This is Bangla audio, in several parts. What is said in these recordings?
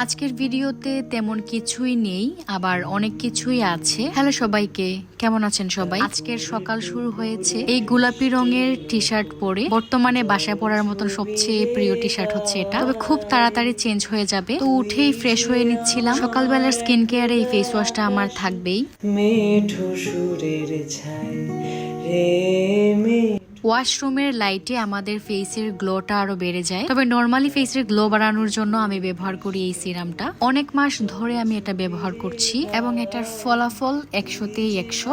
আজকের ভিডিওতে তেমন কিছুই নেই, আবার অনেক কিছুই আছে। হ্যালো সবাইকে, কেমন আছেন সবাই? আজকের সকাল শুরু হয়েছে এই গোলাপি রঙের টি শার্ট পরে। বর্তমানে বাসায় পরার মতন সবচেয়ে প্রিয় টি শার্ট হচ্ছে এটা। তবে খুব তাড়াতাড়ি চেঞ্জ হয়ে যাবে। তো উঠেই ফ্রেশ হয়ে নিচ্ছিলাম। সকালবেলার স্কিন কেয়ারে এই ফেস ওয়াশটা আমার থাকবেই। ওয়াশরুমের লাইটে আমাদের ফেসের গ্লোটা আরও বেড়ে যায়। তবে নর্মালি ফেসের গ্লো বাড়ানোর জন্য আমি ব্যবহার করি এই সিরামটা অনেক মাস ধরে আমি এটা ব্যবহার করছি এবং এটার ফলাফল একশোতেই একশো।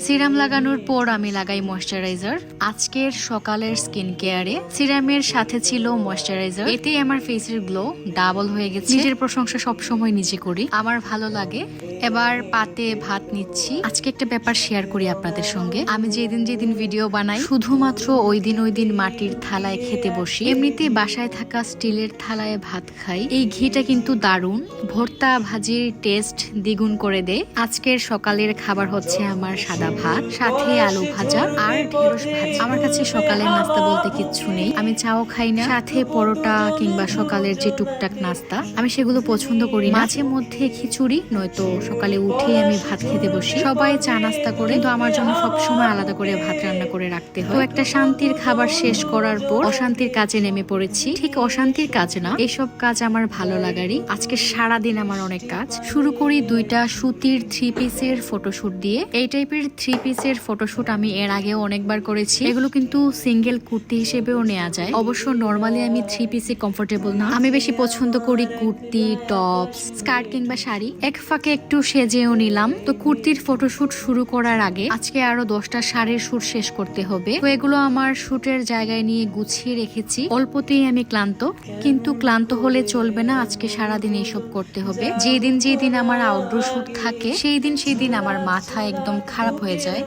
সিরাম লাগানোর পর আমি লাগাই ময়শ্চারাইজার আজকের সকালের স্কিন কেয়ারে সিরামের সাথে ছিল ময়শ্চারাইজার এতেই আমার ফেসের গ্লো ডাবল হয়ে গেছে। নিজের প্রশংসা সবসময় নিজে করি। আমার ভালো লাগে। এবার পাতে ভাত নিচ্ছি। আজকে একটা ব্যাপার শেয়ার করি আপনাদের সঙ্গে। আমি যেদিন যেদিন ভিডিও বানাই, শুধুমাত্র ওই দিন ওই দিন মাটির থালায় খেতে বসি। এমনিতে বাসায় থাকা স্টিলের থালায় ভাত খাই। এই ঘিটা কিন্তু দারুণ। ভর্তা ভাজির টেস্ট দ্বিগুণ করে দেয়। আজকের সকালের খাবার হচ্ছে আমার সাদা ভাত, সাথে আলু ভাজা আর ঢেঁড়স ভাজা। আমার কাছে সকালের নাস্তা বলতে কিচ্ছু নেই। আমি চাও খাই না। সাথে পরোটা কিংবা সকালের যে টুকটাক নাস্তা, আমি সেগুলো পছন্দ করি মাঝে মধ্যে খিচুড়ি, নয়তো সকালে উঠে আমি ভাত খেতে বসি। সবাই চা নাস্তা করে তো আমার জন্য সবসময় আলাদা করে ভাত রান্না করে রাখতে হয়। তো একটা শান্তির খাবার শেষ করার পর অশান্তির কাজে নেমে পড়েছি। ঠিক অশান্তির কাজ না, এইসব কাজ আমার ভালো লাগারই। আজকে সারা দিন আমার অনেক কাজ। শুরু করি দুইটা সুতির থ্রি পিসের ফটোশুট দিয়ে। এই টাইপের থ্রি পিসের ফটোশুট আমি এর আগেও অনেকবার করেছি। এগুলো কিন্তু সিঙ্গেল কুর্তি হিসেবেও নেওয়া যায়। অবশ্য নর্মালি আমি থ্রি পিসে কমফোর্টেবল না। আমি বেশি পছন্দ করি কুর্তি টপস স্কার্ট কিংবা শাড়ি। এক ফাঁকে একটু সেজেও নিলাম। তো কুর্তির ফটোশুট শুরু করার আগে আজকে আরও দশটা শাড়ির শুট শেষ করতে হবে। তো এগুলো আমার শুটের জায়গায় নিয়ে গুছিয়ে রেখেছি। অল্পতেই আমি ক্লান্ত। কিন্তু ক্লান্ত হলে চলবে না। আজকে সারাদিন এইসব করতে হবে। যেদিন যেদিন আমার আউটডোর শুট থাকে সেই দিন সেই দিন আমার মাথা একদম খারাপ হয়ে যায়।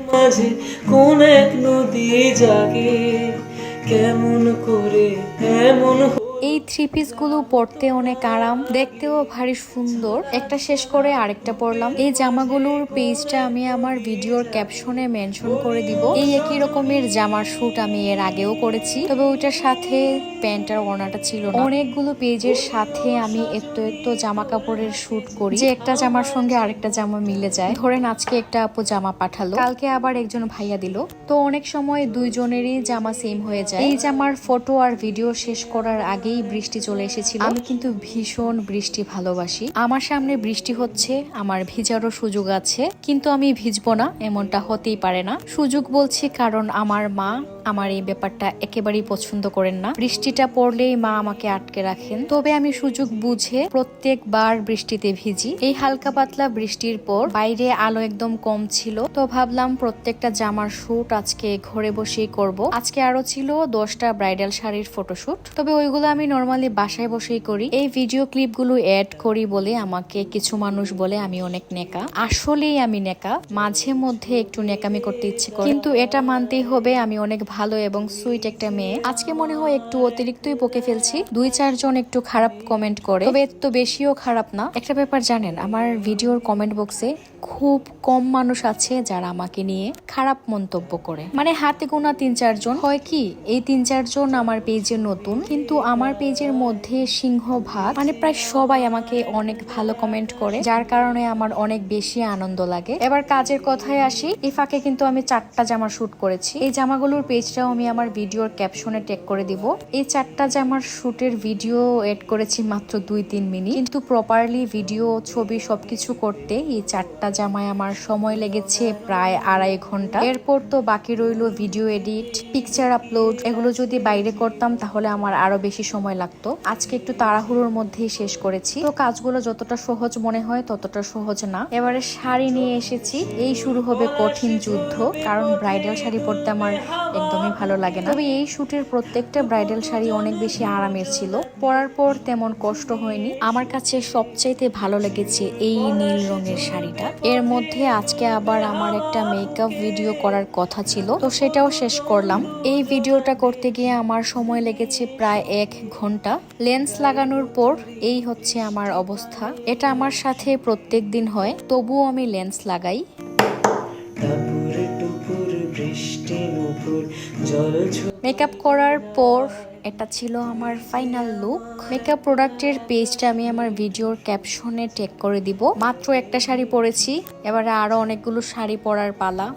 কোন এক নদী জাগে, কেমন করে এমন এই থ্রি পিসগুলো পরতে অনেক আরাম, দেখতেও ভারী সুন্দর। একটা শেষ করে আরেকটা পরলাম। এই জামাগুলোর পেজটা আমি আমার ভিডিওর ক্যাপশনে মেনশন করে দিব। এই একই রকমের জামার শুট আমি এর আগেও করেছি, তবে ওইটার সাথে প্যান্ট আর ওড়নাটা ছিল না। অনেকগুলো পেজের সাথে আমি এত একটু জামা কাপড়ের শুট করি। যে একটা জামার সঙ্গে আরেকটা জামা মিলে যায়। ধরেন আজকে একটা আপু জামা পাঠালো, কালকে আবার একজন ভাইয়া দিল। তো অনেক সময় দুইজনেরই জামা সেম হয়ে যায়। এই জামার ফটো আর ভিডিও শেষ করার আগেই বৃষ্টি চলে এসেছিল। আমি কিন্তু ভীষণ বৃষ্টি ভালোবাসি। আমার সামনে বৃষ্টি হচ্ছে আমার ভিজারও সুযোগ আছে কিন্তু আমি ভিজবো না এমনটা হতেই পারে না। সুযোগ বলছি কারণ আমার মা আমার এই ব্যাপারটা একেবারেই পছন্দ করেন না। বৃষ্টিটা পড়লেই মা আমাকে আটকে রাখেন। তবে আমি সুযোগ বুঝে প্রত্যেকবার বৃষ্টিতে ভিজি। এই হালকা পাতলা বৃষ্টির পর বাইরে আলো একদম কম ছিল। তো ভাবলাম প্রত্যেকটা জামার শুট আজকে ঘরে বসেই করব। আজকে আরও ছিল দশটা ব্রাইডাল শাড়ির ফটোশুট তবে ওইগুলো আমি নর্মালি বাসায় বসেই করি। এই ভিডিও ক্লিপগুলো অ্যাড করি বলে আমাকে কিছু মানুষ বলে আমি অনেক নেকা। আসলেই আমি নেকা। মাঝে মধ্যে একটু নেকামি করতে ইচ্ছে করি। কিন্তু এটা মানতেই হবে আমি অনেক ভালো এবং সুইট একটা মেয়ে। আজকে মনে হয় একটু অতিরিক্তই বকে ফেলছি। দুই চারজন একটু খারাপ কমেন্ট করে। তবে তো বেশিও খারাপ না। একটা ব্যাপার জানেন, আমার ভিডিওর কমেন্ট বক্সে খুব কম মানুষ আছে যারা আমাকে নিয়ে খারাপ মন্তব্য করে। মানে হাতে গোনা তিন চারজন হয় কি, এই তিন চারজন আমার পেজে নতুন, কিন্তু আমার পেজের মধ্যে সিংহ ভাগ মানে প্রায় সবাই আমাকে অনেক ভালো কমেন্ট করে, যার কারণে আমার অনেক বেশি আনন্দ লাগে। এবার কাজের কথায় আসি। এই ফাঁকে কিন্তু আমি চারটা জামা শুট করেছি। এই জামাগুলোর পেজটাও আমি আমার ভিডিওর ক্যাপশনে টেক করে দিব। এই চারটা জামার শ্যুটের ভিডিও এড করেছি মাত্র দুই তিন মিনিট। কিন্তু প্রপারলি ভিডিও ছবি সবকিছু করতে এই চারটা জামায় আমার সময় লেগেছে প্রায় আড়াই ঘণ্টা। এরপর তো বাকি রইল ভিডিও এডিট পিকচার আপলোড এগুলো যদি বাইরে করতাম তাহলে আমার আরও বেশি সময় লাগতো। আজকে একটু তাড়াহুড়োর মধ্যেই শেষ করেছি। তো কাজগুলো যতটা সহজ মনে হয় ততটা সহজ না। এবারে শাড়ি নিয়ে এসেছি। এই শুরু হবে কঠিন যুদ্ধ, কারণ ব্রাইডাল শাড়ি পরতে আমার একদমই ভালো লাগে না। তবে এই শুটের প্রত্যেকটা ব্রাইডাল শাড়ি অনেক বেশি আরামের ছিল। পরার পর তেমন কষ্ট হয়নি। আমার কাছে সবচাইতে ভালো লেগেছে এই নীল রঙের শাড়িটা। এর মধ্যে আজকে আবার আমার একটা মেকআপ ভিডিও করার কথা ছিল। তো সেটাও শেষ করলাম। এই ভিডিওটা করতে গিয়ে আমার সময় লেগেছে প্রায় এক ঘণ্টা। লেন্স লাগানোর পর এই হচ্ছে আমার অবস্থা। এটা আমার সাথে প্রত্যেক দিন হয়, তবুও আমি লেন্স লাগাই। বৃষ্টি মেকআপ করার পর এটা ছিল আমার ফাইনাল লুক মেকআপ প্রোডাক্টের পেজটা আমি আমার ভিডিওর ক্যাপশনে টেক করে দিব। মাত্র একটা শাড়ি পরেছি, এবারে আরও অনেকগুলো শাড়ি পরার পালা।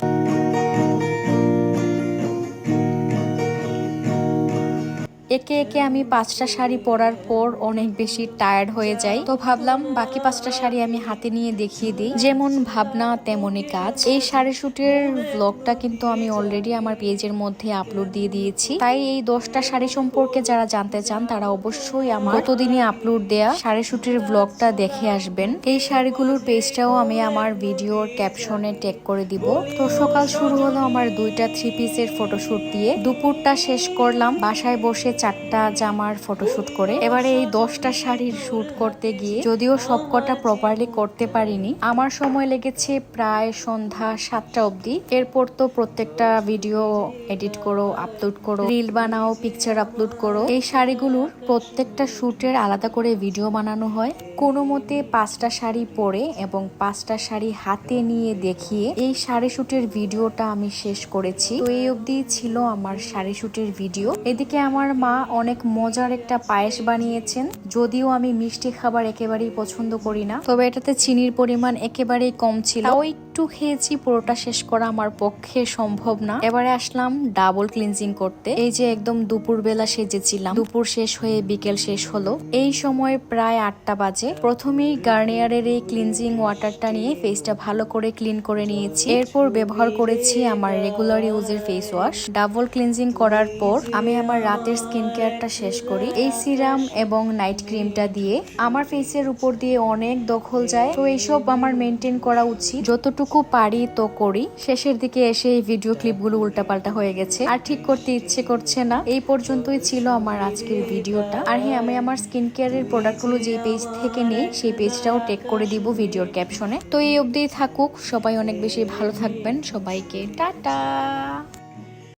একে একে আমি পাঁচটা শাড়ি পরার পর অনেক বেশি টায়ার্ড হয়ে যাই। তো ভাবলাম, বাকি পাঁচটা শাড়ি আমি হাতে নিয়ে দেখিয়ে দিই। যেমন ভাবনা, তেমনই কাজ। এই শাড়ি শুটের ব্লগটা কিন্তু আমি অলরেডি আমার পেজের মধ্যে আপলোড দিয়ে দিয়েছি। তাই এই দশটা শাড়ি সম্পর্কে যারা জানতে চান, তারা অবশ্যই আমার গতদিনে আপলোড দেয়া শাড়ি শুটের ব্লগটা দেখে আসবেন। এই শাড়িগুলোর পেজটাও আমি আমার ভিডিওর ক্যাপশনে টেক করে দিব। তো সকাল শুরু হলো আমার দুইটা থ্রি পিসের ফটোশুট দিয়ে। দুপুরটা শেষ করলাম। বাসায় বসে চারটা জামার ফটোশুট করে। এবারে এই দশটা শাড়ির শুট করতে গিয়ে যদিও সবকটা প্রপারলি করতে পারিনি, আমার সময় লেগেছে প্রায় সন্ধ্যা সাতটা অবধি। এরপর তো প্রত্যেকটা ভিডিও এডিট করো আপলোড করো রিল বানাও পিকচার আপলোড করো। এই শাড়িগুলোর প্রত্যেকটা শুটের আলাদা করে ভিডিও বানানো হয়। কোনো মতে পাঁচটা শাড়ি পরে এবং পাঁচটা শাড়ি হাতে নিয়ে দেখিয়ে এই শাড়ি শুটের ভিডিওটা আমি শেষ করেছি। তো এই অবধি ছিল আমার শাড়ি শুটের ভিডিও এদিকে আমার মা অনেক মজার একটা পায়েস বানিয়েছেন, যদিও আমি মিষ্টি খাবার একেবারেই পছন্দ করি না। তবে এটাতে চিনির পরিমাণ একেবারেই কম ছিল। তাও একটু খেয়েছি, পুরোটা শেষ করা আমার পক্ষে সম্ভব না। এবারে আসলাম ডাবল ক্লিনজিং করতে। এই যে একদম দুপুর বেলা সেজেছিলাম। দুপুর শেষ হয়ে বিকেল শেষ হলো। এই সময় প্রায় আটটা বাজে। প্রথমেই গার্নিয়ারের এই ক্লিনজিং ওয়াটারটা নিয়ে ফেসটা ভালো করে ক্লিন করে নিয়েছি। এরপর ব্যবহার করেছি আমার রেগুলার ইউজের ফেস ওয়াশ ডাবল ক্লিনজিং করার পর আমি আমার রাতের স্কিন কেয়ারটা শেষ করি। এই সিরাম এবং নাইট ক্রিমটা দিয়ে আমার ফেসের উপর দিয়ে অনেক দখল যায়। তো এইসব আমার মেনটেন করা উচিত। যতটুকু পারি তো করি। শেষের দিকে এসে এই ভিডিও ক্লিপগুলো উল্টাপাল্টা হয়ে গেছে। আর ঠিক করতে ইচ্ছে করছে না। এই পর্যন্তই ছিল আমার আজকের ভিডিওটা আর হ্যাঁ আমি আমার স্কিন কেয়ারের প্রোডাক্টগুলো যে পেজ থেকে নিই, সেই পেজটাও টেক করে দিব ভিডিওর ক্যাপশনে তো এই অবধি থাকুক। সবাই অনেক বেশি ভালো থাকবেন। সবাইকে টাটা!